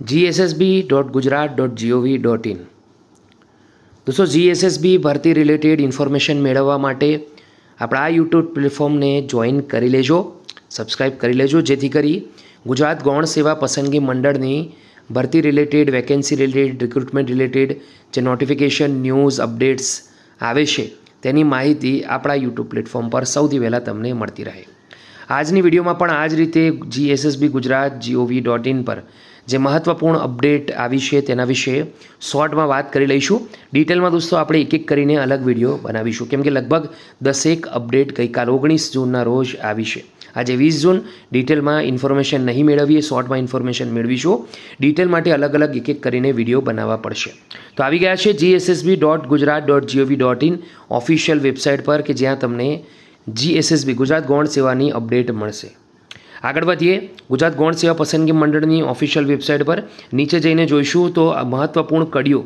GSSB dot Gujarat dot GOV dot in દોસ્તો GSSB ભરતી related information મેળવવા માટે આપણા આ યુટ્યુબ પ્લેટફોર્મને જોઈન કરી લેજો સબસ્ક્રાઈબ કરી લેજો, જેથી કરી ગુજરાત ગૌણ સેવા પસંદગી મંડળની ભરતી related vacancy related recruitment related જે નોટિફિકેશન ન્યૂઝ અપડેટ્સ આવે છે, તેની માહિતી આપણા યુટ્યુબ પ્લેટફોર્મ પર સૌથી પહેલાં તમને મળતી રહે. આજની વિડીયોમાં પણ આ જ રીતે GSSB Gujarat GOV dot in પર જે મહત્ત્વપૂર્ણ અપડેટ આવી છે તેના વિશે શોર્ટમાં વાત કરી લઈશું. ડિટેલમાં દોસ્તો આપણે એક એક કરીને અલગ વીડિયો બનાવીશું. કેમ કે લગભગ દસેક અપડેટ ગઈકાલ ઓગણીસ જૂનના રોજ આવી છે. આજે વીસ જૂન, ડિટેલમાં ઇન્ફોર્મેશન નહીં મેળવીએ, શોર્ટમાં ઇન્ફોર્મેશન મેળવીશું. ડિટેલ માટે અલગ અલગ એક એક કરીને વીડિયો બનાવવા પડશે. તો આવી ગયા છે GSSB dot Gujarat dot GOV dot in official website પર કે જ્યાં તમને જીએસએસબી ગુજરાત ગૌણ સેવાની અપડેટ મળશે. આગળ વધીએ, ગુજરાત ગૌણ સેવા પસંદગી મંડળની ઓફિશિયલ વેબસાઇટ પર નીચે જઈને જોઈશું તો મહત્ત્વપૂર્ણ કડીઓ.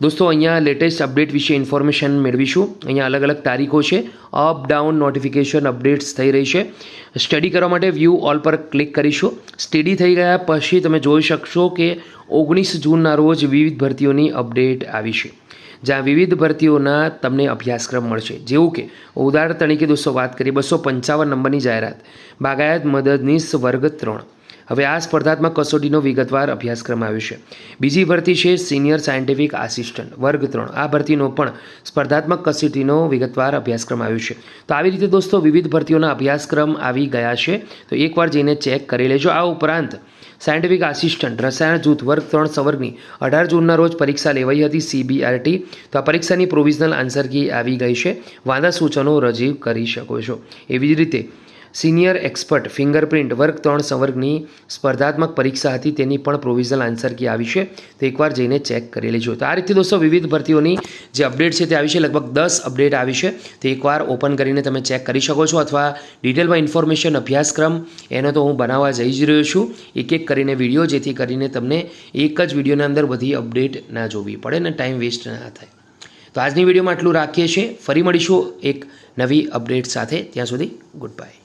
દોસ્તો, અહીંયા લેટેસ્ટ અપડેટ વિશે ઇન્ફોર્મેશન મેળવીશું. અહીંયા અલગ અલગ તારીખો છે. અપ ડાઉન નોટિફિકેશન અપડેટ્સ થઈ રહી છે. સ્ટડી કરવા માટે વ્યૂ ઓલ પર ક્લિક કરીશું. સ્ટડી થઈ ગયા પછી તમે જોઈ શકશો કે ઓગણીસ જૂનના રોજ વિવિધ ભરતીઓની અપડેટ આવી છે. જ્યાં વિવિધ ભરતીઓના તમને અભ્યાસક્રમ મળશે. જેવું કે, ઉદાહરણ તરીકે દોસ્તો વાત કરીએ બસો પંચાવન નંબરની જાહેરાત, બાગાયત મદદનીશ વર્ગ ત્રણ. હવે આ સ્પર્ધાત્મક કસોટીનો વિગતવાર અભ્યાસક્રમ આવ્યો છે. બીજી ભરતી છે સિનિયર સાયન્ટિફિક આસિસ્ટન્ટ, વર્ગ ત્રણ. આ ભરતીનો પણ સ્પર્ધાત્મક કસોટીનો વિગતવાર અભ્યાસક્રમ આવ્યો છે. તો આવી રીતે દોસ્તો વિવિધ ભરતીઓના અભ્યાસક્રમ આવી ગયા છે. તો એકવાર જઈને ચેક કરી લેજો. આ ઉપરાંત સાયન્ટિફિક આસિસ્ટન્ટ, રસાયણ જૂથ, વર્ગ ત્રણ સવર્ગની અઢાર જૂનના રોજ પરીક્ષા લેવાઈ હતી સીબીઆરટી તો આ પરીક્ષાની પ્રોવિઝનલ આન્સર કી આવી ગઈ છે. વાંધા સૂચનો રજૂ કરી શકો છો. એવી જ રીતે સિનિયર એક્સપર્ટ ફિંગરપ્રિન્ટ વર્ગ ત્રણ સંવર્ગની સ્પર્ધાત્મક પરીક્ષા હતી, તેની પણ પ્રોવિઝનલ આન્સર કી આવી છે. તો એકવાર જઈને ચેક કરી લેજો તો આ રીતે દોસ્તો વિવિધ ભરતીઓની જે અપડેટ છે તે આવી છે. લગભગ દસ અપડેટ આવી છે. તો એકવાર ઓપન કરીને તમે ચેક કરી શકો છો અથવા ડિટેલમાં ઇન્ફોર્મેશન અભ્યાસક્રમ, એનો તો હું બનાવવા જઈ જ રહ્યો છું. એક એક કરીને વીડિયો જેથી કરીને તમને એક જ વિડીયોના અંદર બધી અપડેટ ના જોવી પડે ને ટાઈમ વેસ્ટ ના થાય. તો આજની વિડીયોમાં આટલું રાખીએ છીએ. ફરી મળીશું એક નવી અપડેટ સાથે. ત્યાં સુધી ગુડ બાય